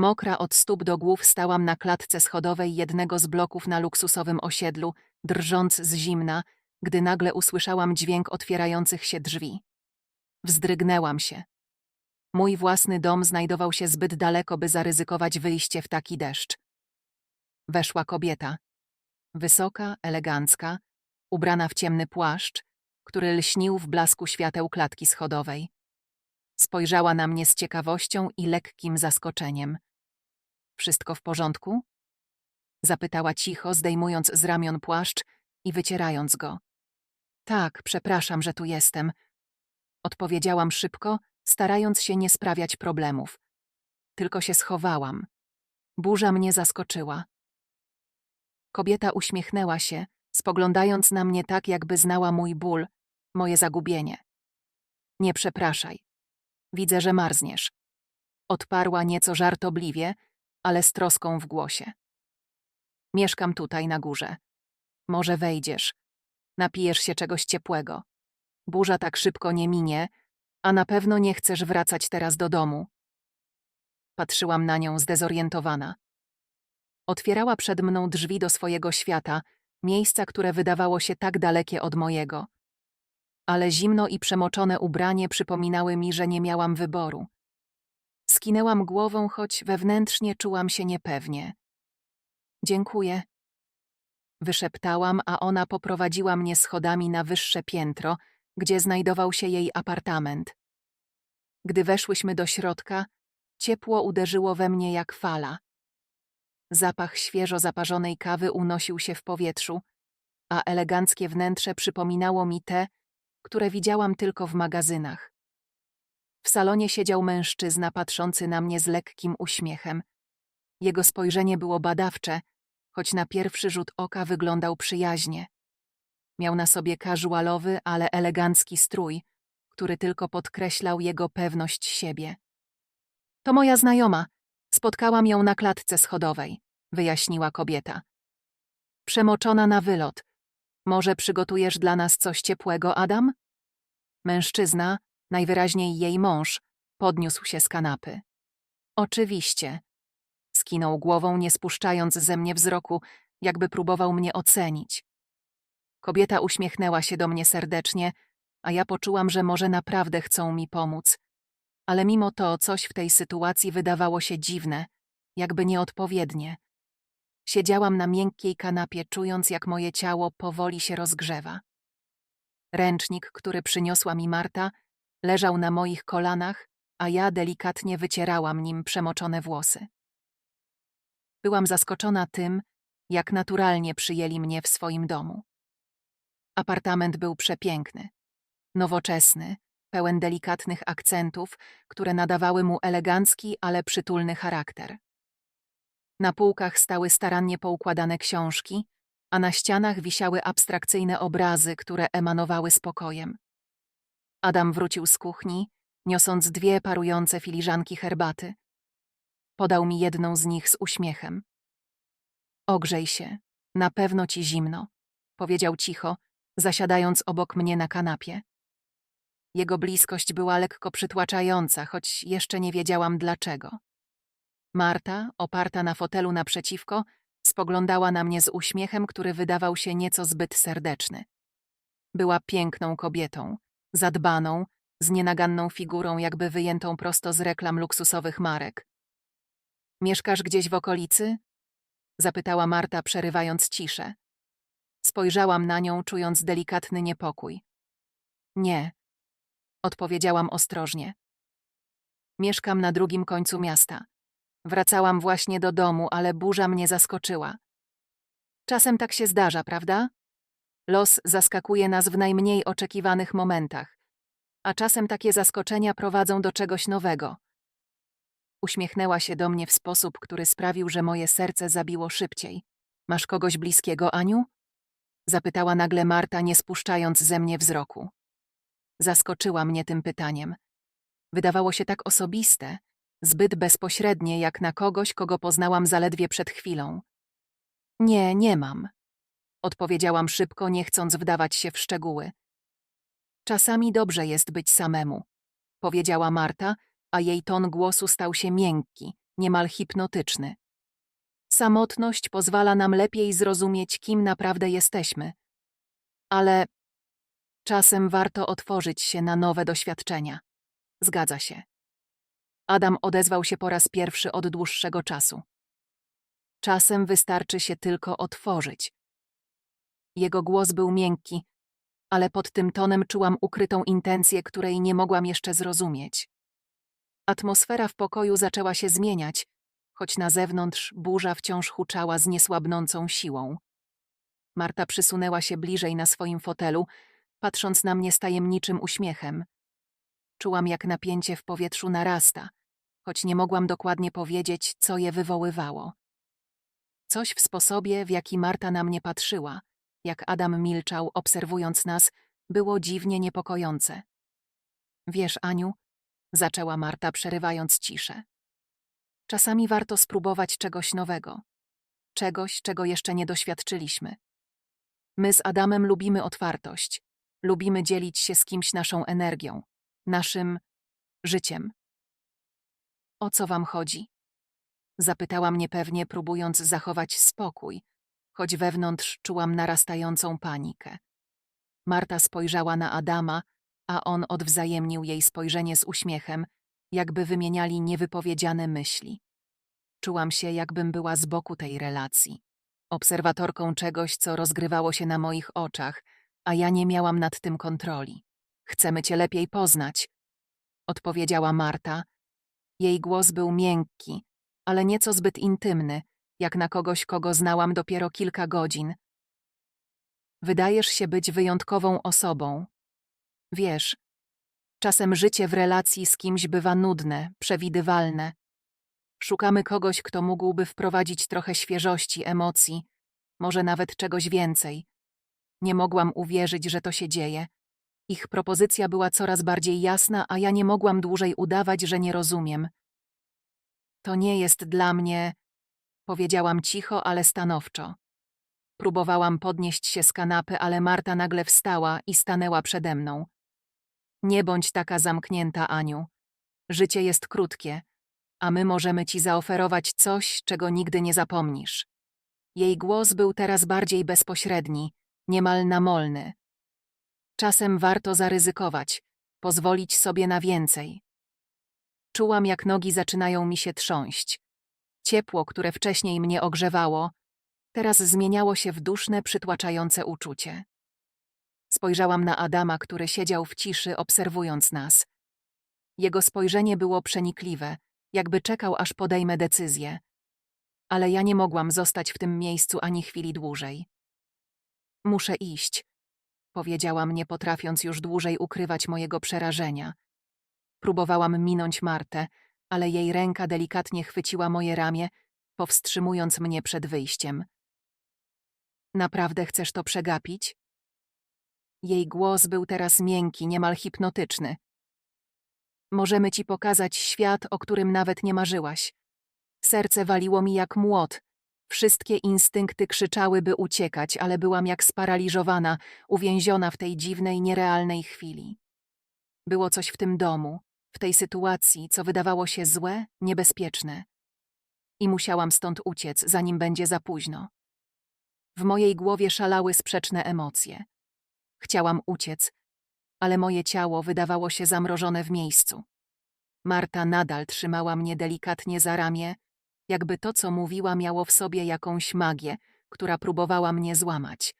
Mokra od stóp do głów stałam na klatce schodowej jednego z bloków na luksusowym osiedlu, drżąc z zimna, gdy nagle usłyszałam dźwięk otwierających się drzwi. Wzdrygnęłam się. Mój własny dom znajdował się zbyt daleko, by zaryzykować wyjście w taki deszcz. Weszła kobieta. Wysoka, elegancka, ubrana w ciemny płaszcz, który lśnił w blasku świateł klatki schodowej. Spojrzała na mnie z ciekawością i lekkim zaskoczeniem. Wszystko w porządku? Zapytała cicho, zdejmując z ramion płaszcz i wycierając go. Tak, przepraszam, że tu jestem. Odpowiedziałam szybko, starając się nie sprawiać problemów. Tylko się schowałam. Burza mnie zaskoczyła. Kobieta uśmiechnęła się, spoglądając na mnie tak, jakby znała mój ból, moje zagubienie. Nie przepraszaj. Widzę, że marzniesz. Odparła nieco żartobliwie, ale z troską w głosie. Mieszkam tutaj na górze. Może wejdziesz. Napijesz się czegoś ciepłego. Burza tak szybko nie minie, a na pewno nie chcesz wracać teraz do domu. Patrzyłam na nią zdezorientowana. Otwierała przed mną drzwi do swojego świata, miejsca, które wydawało się tak dalekie od mojego. Ale zimno i przemoczone ubranie przypominały mi, że nie miałam wyboru. Skinęłam głową, choć wewnętrznie czułam się niepewnie. Dziękuję. Wyszeptałam, a ona poprowadziła mnie schodami na wyższe piętro, gdzie znajdował się jej apartament. Gdy weszłyśmy do środka, ciepło uderzyło we mnie jak fala. Zapach świeżo zaparzonej kawy unosił się w powietrzu, a eleganckie wnętrze przypominało mi te, które widziałam tylko w magazynach. W salonie siedział mężczyzna patrzący na mnie z lekkim uśmiechem. Jego spojrzenie było badawcze, choć na pierwszy rzut oka wyglądał przyjaźnie. Miał na sobie casualowy, ale elegancki strój, który tylko podkreślał jego pewność siebie. To moja znajoma. Spotkałam ją na klatce schodowej, wyjaśniła kobieta. Przemoczona na wylot. Może przygotujesz dla nas coś ciepłego, Adam? Mężczyzna, najwyraźniej jej mąż, podniósł się z kanapy. Oczywiście. Skinął głową, nie spuszczając ze mnie wzroku, jakby próbował mnie ocenić. Kobieta uśmiechnęła się do mnie serdecznie, a ja poczułam, że może naprawdę chcą mi pomóc. Ale mimo to coś w tej sytuacji wydawało się dziwne, jakby nieodpowiednie. Siedziałam na miękkiej kanapie, czując, jak moje ciało powoli się rozgrzewa. Ręcznik, który przyniosła mi Marta, leżał na moich kolanach, a ja delikatnie wycierałam nim przemoczone włosy. Byłam zaskoczona tym, jak naturalnie przyjęli mnie w swoim domu. Apartament był przepiękny, nowoczesny, pełen delikatnych akcentów, które nadawały mu elegancki, ale przytulny charakter. Na półkach stały starannie poukładane książki, a na ścianach wisiały abstrakcyjne obrazy, które emanowały spokojem. Adam wrócił z kuchni, niosąc dwie parujące filiżanki herbaty. Podał mi jedną z nich z uśmiechem. Ogrzej się, na pewno ci zimno, powiedział cicho, zasiadając obok mnie na kanapie. Jego bliskość była lekko przytłaczająca, choć jeszcze nie wiedziałam dlaczego. Marta, oparta na fotelu naprzeciwko, spoglądała na mnie z uśmiechem, który wydawał się nieco zbyt serdeczny. Była piękną kobietą, zadbaną, z nienaganną figurą, jakby wyjętą prosto z reklam luksusowych marek. Mieszkasz gdzieś w okolicy? Zapytała Marta, przerywając ciszę. Spojrzałam na nią, czując delikatny niepokój. Nie, odpowiedziałam ostrożnie. Mieszkam na drugim końcu miasta. Wracałam właśnie do domu, ale burza mnie zaskoczyła. Czasem tak się zdarza, prawda? Los zaskakuje nas w najmniej oczekiwanych momentach, a czasem takie zaskoczenia prowadzą do czegoś nowego. Uśmiechnęła się do mnie w sposób, który sprawił, że moje serce zabiło szybciej. Masz kogoś bliskiego, Aniu? Zapytała nagle Marta, nie spuszczając ze mnie wzroku. Zaskoczyła mnie tym pytaniem. Wydawało się tak osobiste, zbyt bezpośrednie jak na kogoś, kogo poznałam zaledwie przed chwilą. Nie, nie mam. Odpowiedziałam szybko, nie chcąc wdawać się w szczegóły. Czasami dobrze jest być samemu, powiedziała Marta, a jej ton głosu stał się miękki, niemal hipnotyczny. Samotność pozwala nam lepiej zrozumieć, kim naprawdę jesteśmy. Ale czasem warto otworzyć się na nowe doświadczenia. Zgadza się. Adam odezwał się po raz pierwszy od dłuższego czasu. Czasem wystarczy się tylko otworzyć. Jego głos był miękki, ale pod tym tonem czułam ukrytą intencję, której nie mogłam jeszcze zrozumieć. Atmosfera w pokoju zaczęła się zmieniać, choć na zewnątrz burza wciąż huczała z niesłabnącą siłą. Marta przysunęła się bliżej na swoim fotelu, patrząc na mnie z tajemniczym uśmiechem. Czułam, jak napięcie w powietrzu narasta, choć nie mogłam dokładnie powiedzieć, co je wywoływało. Coś w sposobie, w jaki Marta na mnie patrzyła, jak Adam milczał, obserwując nas, było dziwnie niepokojące. Wiesz, Aniu, zaczęła Marta, przerywając ciszę. Czasami warto spróbować czegoś nowego, czegoś, czego jeszcze nie doświadczyliśmy. My z Adamem lubimy otwartość, lubimy dzielić się z kimś naszą energią, naszym życiem. O co wam chodzi? Zapytała mnie pewnie, próbując zachować spokój, choć wewnątrz czułam narastającą panikę. Marta spojrzała na Adama, a on odwzajemnił jej spojrzenie z uśmiechem, jakby wymieniali niewypowiedziane myśli. Czułam się, jakbym była z boku tej relacji, obserwatorką czegoś, co rozgrywało się na moich oczach, a ja nie miałam nad tym kontroli. Chcemy cię lepiej poznać, odpowiedziała Marta. Jej głos był miękki, ale nieco zbyt intymny, jak na kogoś, kogo znałam dopiero kilka godzin. Wydajesz się być wyjątkową osobą. Wiesz, czasem życie w relacji z kimś bywa nudne, przewidywalne. Szukamy kogoś, kto mógłby wprowadzić trochę świeżości, emocji, może nawet czegoś więcej. Nie mogłam uwierzyć, że to się dzieje. Ich propozycja była coraz bardziej jasna, a ja nie mogłam dłużej udawać, że nie rozumiem. To nie jest dla mnie, powiedziałam cicho, ale stanowczo. Próbowałam podnieść się z kanapy, ale Marta nagle wstała i stanęła przede mną. Nie bądź taka zamknięta, Aniu. Życie jest krótkie, a my możemy ci zaoferować coś, czego nigdy nie zapomnisz. Jej głos był teraz bardziej bezpośredni, niemal namolny. Czasem warto zaryzykować, pozwolić sobie na więcej. Czułam, jak nogi zaczynają mi się trząść. Ciepło, które wcześniej mnie ogrzewało, teraz zmieniało się w duszne, przytłaczające uczucie. Spojrzałam na Adama, który siedział w ciszy, obserwując nas. Jego spojrzenie było przenikliwe, jakby czekał, aż podejmę decyzję. Ale ja nie mogłam zostać w tym miejscu ani chwili dłużej. Muszę iść, powiedziałam, nie potrafiąc już dłużej ukrywać mojego przerażenia. Próbowałam minąć Martę, ale jej ręka delikatnie chwyciła moje ramię, powstrzymując mnie przed wyjściem. Naprawdę chcesz to przegapić? Jej głos był teraz miękki, niemal hipnotyczny. Możemy ci pokazać świat, o którym nawet nie marzyłaś. Serce waliło mi jak młot. Wszystkie instynkty krzyczały, by uciekać, ale byłam jak sparaliżowana, uwięziona w tej dziwnej, nierealnej chwili. Było coś w tym domu, w tej sytuacji, co wydawało się złe, niebezpieczne. I musiałam stąd uciec, zanim będzie za późno. W mojej głowie szalały sprzeczne emocje. Chciałam uciec, ale moje ciało wydawało się zamrożone w miejscu. Marta nadal trzymała mnie delikatnie za ramię, jakby to, co mówiła, miało w sobie jakąś magię, która próbowała mnie złamać.